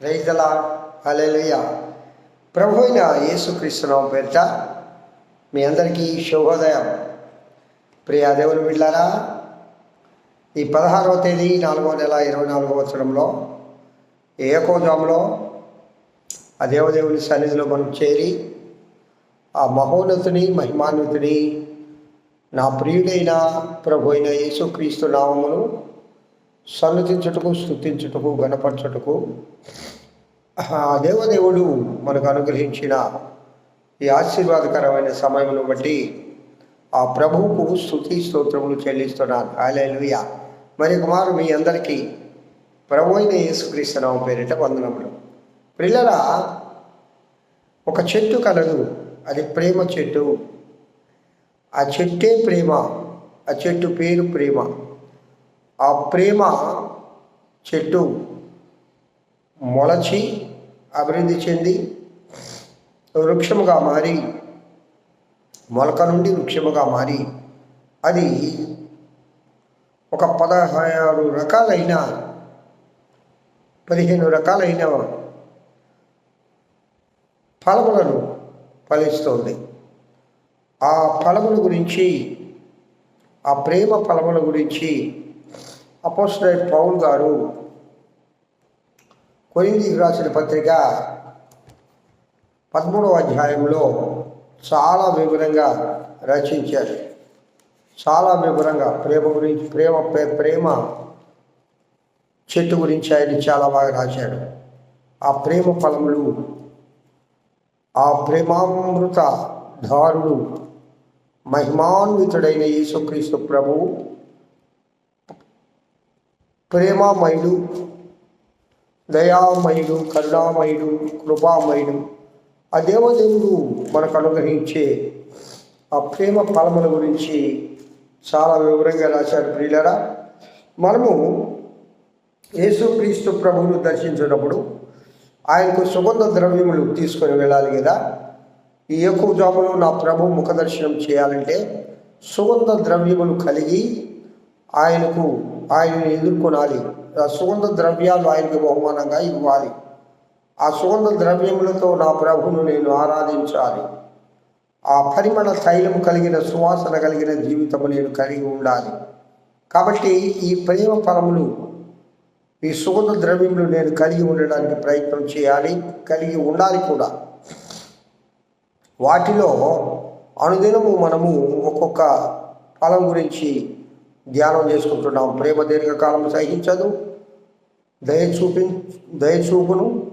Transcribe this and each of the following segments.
ప్రైజలా hallelujah ప్రభు అయిన యేసుక్రీస్తునామ పేరిట మీ అందరికీ శుభోదయం. ప్రియా దేవుని బిడ్డారా ఈ పదహారవ తేదీ నాలుగవ నెల ఇరవై నాలుగవ సంవత్సరంలో ఏకోజాములో ఆ దేవదేవుని సన్నిధిలో మనం చేరి ఆ మహోన్నతుని మహిమాన్వితుని నా ప్రియుడైన ప్రభు అయిన యేసుక్రీస్తు నామమును సన్నతించుటకు స్థుతించుటకు గణపరచుటకు. ఆ దేవదేవుడు మనకు అనుగ్రహించిన ఈ ఆశీర్వాదకరమైన సమయమును బట్టి ఆ ప్రభువుకు స్థుతి స్తోత్రములు చెల్లిస్తున్నాను. ఆలయలుయ మరి కుమారు మీ అందరికీ ప్రభు అయిన యేసుక్రీస్తు పేరిట వందనములు. పిల్లరా ఒక చెట్టు కలదు. అది ప్రేమ చెట్టు. ఆ చెట్టే ప్రేమ. ఆ చెట్టు పేరు ప్రేమ. ఆ ప్రేమ చెట్టు మొలచి అభివృద్ధి చెంది వృక్షముగా మారి మొలక నుండి వృక్షముగా మారి అది ఒక పదహారు రకాలైన పదిహేను రకాలైన ఫలములను ఫలిస్తుంది. ఆ ఫలముల గురించి ఆ ప్రేమ ఫలముల గురించి అపోస్టైట్ పౌల్ గారు కొరిందికి రాసిన పత్రిక పదమూడవ అధ్యాయంలో చాలా వివరంగా రచించారు. చాలా వివరంగా ప్రేమ గురించి ప్రేమ ప్రేమ చెట్టు గురించి ఆయన చాలా బాగా రాశాడు. ఆ ప్రేమ ఫలములు ఆ ప్రేమామృత ధారుడు మహిమాన్వితుడైన యేసుక్రీస్తు ప్రభువు ప్రేమామయుడు దయామయుడు కరుణామయుడు కృపామయుడు ఆ దేవదేవుడు మనకు అనుగ్రహించే ఆ ప్రేమ ఫలముల గురించి చాలా వివరంగా రాశారు ప్రియులరా. మనము యేసుక్రీస్తు ప్రభువును దర్శించినప్పుడు ఆయనకు సుగంధ ద్రవ్యములు తీసుకొని వెళ్ళాలి కదా. ఈ ఎక్కువ జాములు నా ప్రభు ముఖ దర్శనం చేయాలంటే సుగంధ ద్రవ్యములు కలిగి ఆయనకు ఆయనను ఎదుర్కొనాలి. ఆ సుగంధ ద్రవ్యాలు ఆయనకు బహుమానంగా ఇవ్వాలి. ఆ సుగంధ ద్రవ్యములతో నా ప్రభును నేను ఆరాధించాలి. ఆ పరిమళ తైలము కలిగిన సువాసన కలిగిన జీవితము నేను కలిగి ఉండాలి. కాబట్టి ఈ ప్రేమ ఫలములు ఈ సుగంధ ద్రవ్యములు నేను కలిగి ఉండడానికి ప్రయత్నం చేయాలి కలిగి ఉండాలి కూడా. వాటిలో అనుదినము మనము ఒక్కొక్క ఫలం గురించి ధ్యానం చేసుకుంటున్నాం. ప్రేమ దీర్ఘకాలం సహించదు. దయ చూపి దయ చూపును.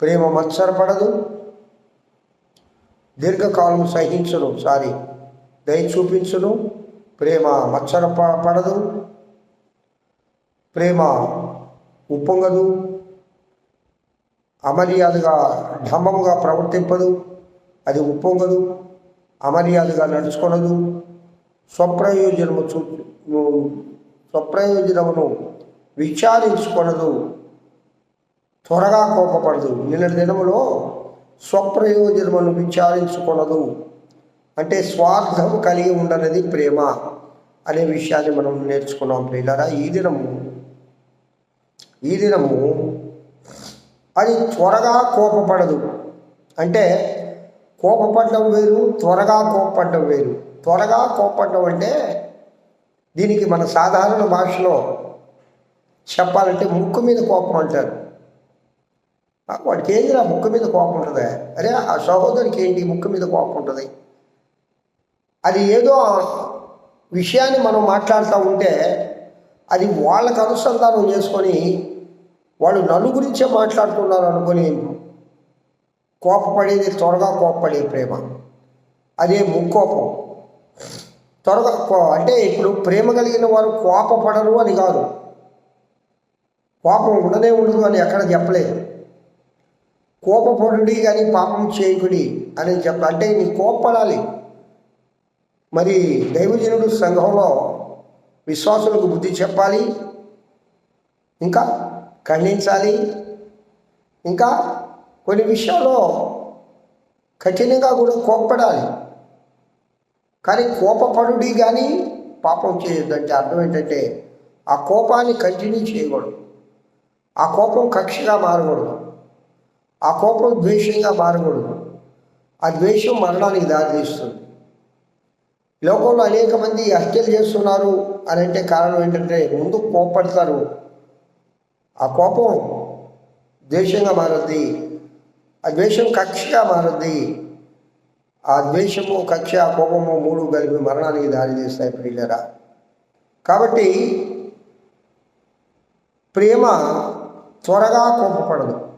ప్రేమ మత్సరపడదు దీర్ఘకాలం సహించును. సారీ దయ చూపించును. ప్రేమ మత్సర ప- పడదు. ప్రేమ ఉప్పొంగదు. అమర్యాదగా ఢమ్మముగా ప్రవర్తింపదు. అది ఉప్పొంగదు. అమర్యాదగా నడుచుకొనదు. స్వప్రయోజనము చూ స్వప్రయోజనమును విచారించుకొనదు. త్వరగా కోపపడదు. నిన్నటి దినములో స్వప్రయోజనమును విచారించుకొనదు. అంటే స్వార్థం కలిగి ఉండనది ప్రేమ అనే విషయాన్ని మనం నేర్చుకున్నాం ప్రియులారా. ఈ దినము ఈ దినము అది త్వరగా కోపపడదు. అంటే కోపపడడం వేరు త్వరగా కోపపడడం వేరు. త్వరగా కోపపడడం అంటే దీనికి మన సాధారణ భాషలో చెప్పాలంటే ముక్కు మీద కోపం అంటారు. ఆ, వాడికి ఏందిరా ముక్కు మీద కోపం ఉంటుందా? అరే ఆ సహోదరికి ఏంటి ముక్కు మీద కోపం ఉంటుంది? అది ఏదో విషయాన్ని మనం మాట్లాడుతూ ఉంటే అది వాళ్ళకు అనుసంధానం చేసుకొని వాళ్ళు నన్ను గురించే మాట్లాడుతున్నారు అనుకొని కోపపడేది త్వరగా కోపపడే ప్రేమ. అదే ముక్కోపం. త్వరగా కో- అంటే ఇప్పుడు ప్రేమ కలిగిన వారు కోపపడరు అని కాదు. కోపం ఉండనే ఉండదు అని ఎక్కడ చెప్పలేదు. కోపపడుడి కానీ పాపం చేయకుడి అని చెప్ప అంటే నీ కోపపడాలి. మరి దైవజనుడు సంఘంలో విశ్వాసులకు బుద్ధి చెప్పాలి. ఇంకా ఖండించాలి. ఇంకా కొన్ని విషయాల్లో కఠినంగా కూడా కోప్పడాలి. కానీ కోపపడుడి కానీ పాపం చేయొద్దంటే అర్థం ఏంటంటే ఆ కోపాన్ని కంటిన్యూ చేయకూడదు. ఆ కోపం కక్షగా మారకూడదు. ఆ కోపం ద్వేషంగా మారకూడదు. ఆ ద్వేషం మరణానికి దారితీస్తుంది. లోకంలో అనేక మంది హత్యలు చేస్తున్నారు అని అంటే కారణం ఏంటంటే ముందు కోపడతారు. ఆ కోపం ద్వేషంగా మారుద్ది ఆ ద్వేషం కక్షగా మారుద్ది ఆ ద్వేషము కక్ష కోపము మూడు కలిపి మరణానికి దారి తీస్తాయి ప్రియులరా. కాబట్టి ప్రేమ త్వరగా కోపపడదు.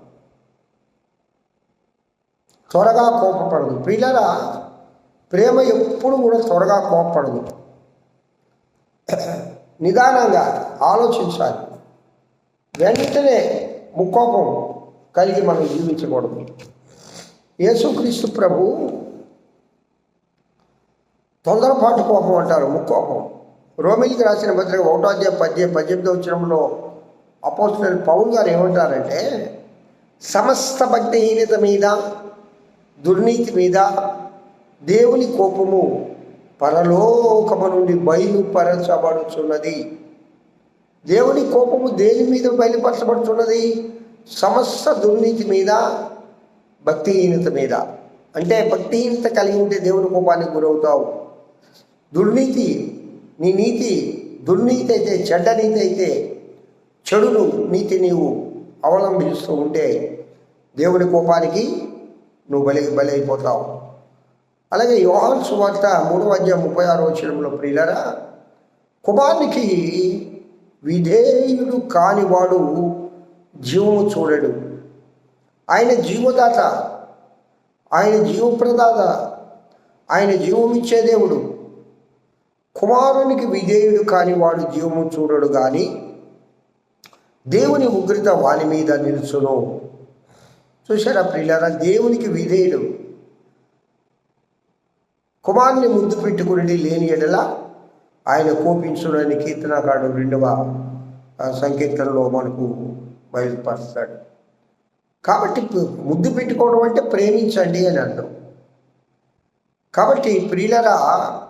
త్వరగా కోపపడదు. ప్రియులరా ప్రేమ ఎప్పుడు కూడా త్వరగా కోపపడదు. నిదానంగా ఆలోచించాలి. వెంటనే ముక్కోపం కలిగి మనం జీవించకూడదు. యేసుక్రీస్తు ప్రభు తొందరపాటు కోపం అంటారు ముక్కోపం రోమిలికి రాసిన పత్రిక ఒకటో అధ్యాయ పద్య పద్దెనిమిది వచ్చినంలో అపోజిటర్ పౌల్ గారు ఏమంటారంటే సమస్త భక్తిహీనత మీద దుర్నీతి మీద దేవుని కోపము పరలోకము నుండి బయలుపరచబడుచున్నది. దేవుని కోపము దేని మీద బయలుపరచబడుతున్నది సమస్త దుర్నీతి మీద భక్తిహీనత మీద. అంటే భక్తిహీనత కలిగి ఉంటే దేవుని కోపానికి గురవుతావు. దుర్నీతి నీ నీతి దుర్నీతి అయితే చెడ్డ నీతి అయితే చెడును నీతి నీవు అవలంబిస్తూ ఉంటే దేవుని కోపానికి నువ్వు బలి బలైపోతావు. అలాగే యోహాన్ సువార్త మూడవ అధ్యాయం ముప్పై ఆరో వచ్చినంలో ప్రియులరా కుమారునికి విధేయుడు కానివాడు జీవము చూడడు. ఆయన జీవదాత ఆయన జీవప్రదాత ఆయన జీవమిచ్చే దేవుడు. కుమారునికి విధేయుడు కాని వాడు జీవము చూడడు కానీ దేవుని ఉగ్రత వాని మీద నిలుచును. చూశారా ప్రియులారా? దేవునికి విధేయుడు. కుమారుని ముద్దు పెట్టుకుని లేని ఎడల ఆయన కోపించుడని కీర్తనకాడు రెండవ సంకీర్తనలో మనకు బయలుపరుస్తాడు. కాబట్టి ముద్దు పెట్టుకోవడం అంటే ప్రేమించండి అని అర్థం. కాబట్టి ప్రియులరా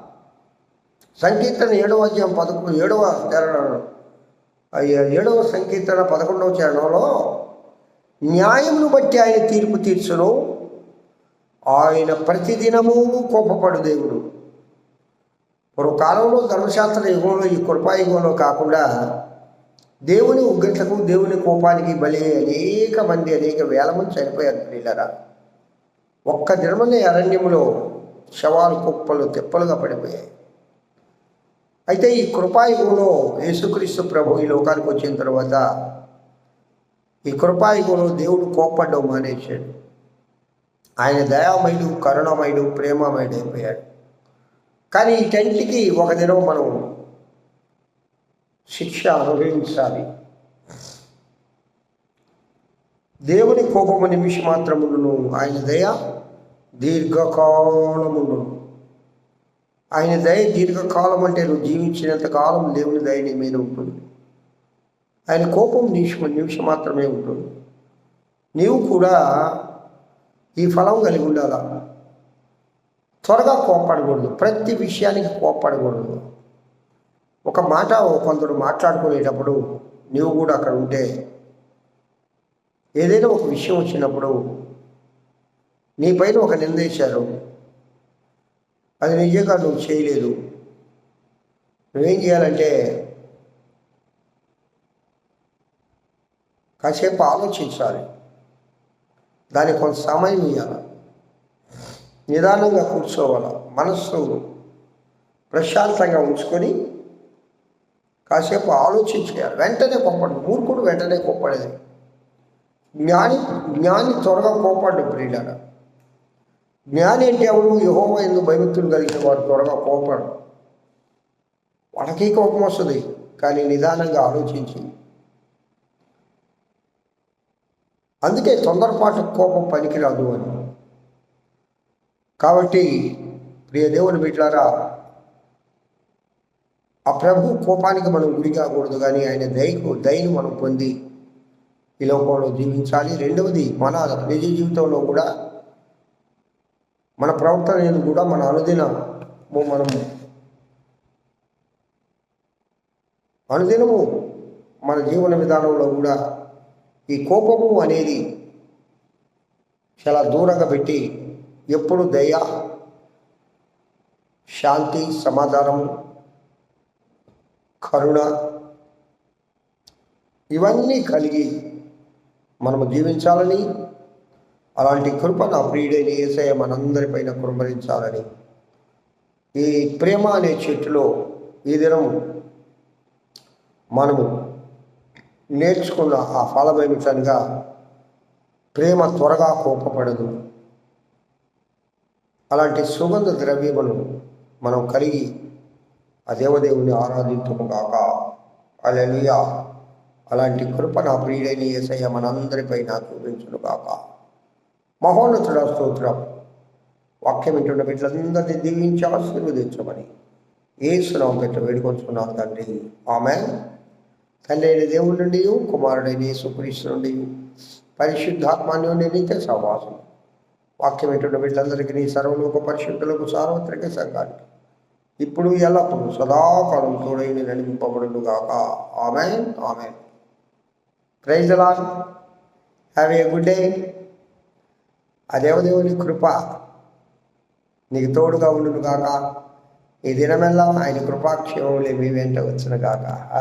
సంకీర్తన ఏడవ అధ్యాయం పదకొండు ఏడవ చరణం ఏడవ సంకీర్తన పదకొండవ చరణంలో న్యాయమును బట్టి ఆయన తీర్పు తీర్చును. ఆయన ప్రతిదినము కోపపడు దేవుడు. పూర్వకాలంలో ధర్మశాస్త్ర యుగంలో ఈ కృపాయుగంలో కాకుండా దేవుని ఉగ్రతకు దేవుని కోపానికి బలి అనేక మంది అనేక వేల మంది చనిపోయారు పిల్లరా ఒక్క దినమనే అరణ్యములో శవాలు కుప్పలు తెప్పలుగా పడిపోయాయి. అయితే ఈ కృపాయుగంలో యేసుక్రీస్తు ప్రభు ఈ లోకానికి వచ్చిన తర్వాత ఈ కృపాయుగంలో దేవుడు కోప్పడ్డం మానేశాడు. ఆయన దయామయుడు కరుణమయుడు ప్రేమమయుడు అయిపోయాడు. కానీ ఈ టెంట్కి ఒక దినం మనం శిక్ష అనుభవించాలి. దేవుని కోపము నిమిషం మాత్రమును ఆయన దయ దీర్ఘకాలమును ఆయన దయ దీర్ఘకాలం అంటే నువ్వు జీవించినంత కాలం దేవుని దయ నీ మీద ఉంటుంది. ఆయన కోపం నిమిషం నిమిషం మాత్రమే ఉంటుంది. నీవు కూడా ఈ ఫలం కలిగి ఉండాలా? త్వరగా కోప్పడకూడదు. ప్రతి విషయానికి కోప్పడకూడదు. ఒక మాట కొందరు మాట్లాడుకునేటప్పుడు నీవు కూడా అక్కడ ఉంటే ఏదైనా ఒక విషయం వచ్చినప్పుడు నీ పైన ఒక నిందేశారు అది నిజంగా నువ్వు చేయలేదు. నువ్వేం చేయాలంటే కాసేపు ఆలోచించాలి. దానికి కొంత సమయం ఇవ్వాలి నిదానంగా కూర్చోవాలి. మనస్సు ప్రశాంతంగా ఉంచుకొని కాసేపు ఆలోచించేయాలి. వెంటనే కోప్పడు. మూర్ఖుడు వెంటనే కోప్పడేది. జ్ఞాని జ్ఞాని త్వరగా కోపడ్డు ప్రియులారా జ్ఞాని అంటే ఎవరు యహోమ ఎందు భయభక్తులు కలిగిన వాడు త్వరగా కోపడు. వాళ్ళకి కోపం వస్తుంది? కానీ నిదానంగా ఆలోచించి. అందుకే తొందరపాటు కోపం పనికిరాదు అని. కాబట్టి ప్రియ దేవుని బిడ్డారా ఆ ప్రభు కోపానికి మనం గురి కాకూడదు కానీ ఆయన దయకు దయను మనం పొంది ఈ లోకంలో జీవించాలి. రెండవది మన నిజ జీవితంలో కూడా మన ప్రవర్తన ఏది కూడా మన అనుదినము మనము. అనుదినము మన జీవన విధానంలో కూడా ఈ కోపము అనేది చాలా దూరంగా పెట్టి ఎప్పుడు దయ శాంతి సమాధానం కరుణ ఇవన్నీ కలిగి మనము జీవించాలని అలాంటి కృప నా ప్రియుడైన ఏసయ మనందరిపైన కురుమరించాలని. ఈ ప్రేమ అనే చెట్టులో ఈ దినం మనము నేర్చుకున్న ఆ ఫలమేమిటనగా ప్రేమ త్వరగా కోపపడదు. అలాంటి సుగంధ ద్రవ్యమును మనం కలిగి ఆ దేవదేవుని ఆరాధించుగాక అలలియా అలాంటి కృప నా ప్రియుడైన ఏసయ్య మనందరిపైన చూపించును కాక మహోన్నతుడ స్తోత్రం. వాక్యం వింటున్న బిడ్డలందరినీ దీవించి ఆశీర్వదించమని ఏసునాం పెట్ట వేడుకొంచుకున్నాను తండ్రి. ఆమె తల్లి అయిన దేవుడి నుండి కుమారుడైన యేసుక్రీస్తు నుండి పరిశుద్ధాత్మాన్ని నుండి నిత్య సహవాసం. వాక్యం వింటున్న బిడ్డలందరికీ నీ సర్వలోక పరిశుద్ధులకు సార్వత్రిక సంఘానికి ఇప్పుడు ఎల్లప్పుడూ సదాకాలం తోడైన నడిపింపబడును గాక ఆమె ఆమె ప్రైజ్ అలా హ్యావ్ ఏ గుడ్ డే. ఆ దేవదేవుని కృప నీకు తోడుగా ఉండును గాక. ఈ దినమెల్లా ఆయన కృపాక్షేమములు మీ వెంట వచ్చిన గాక.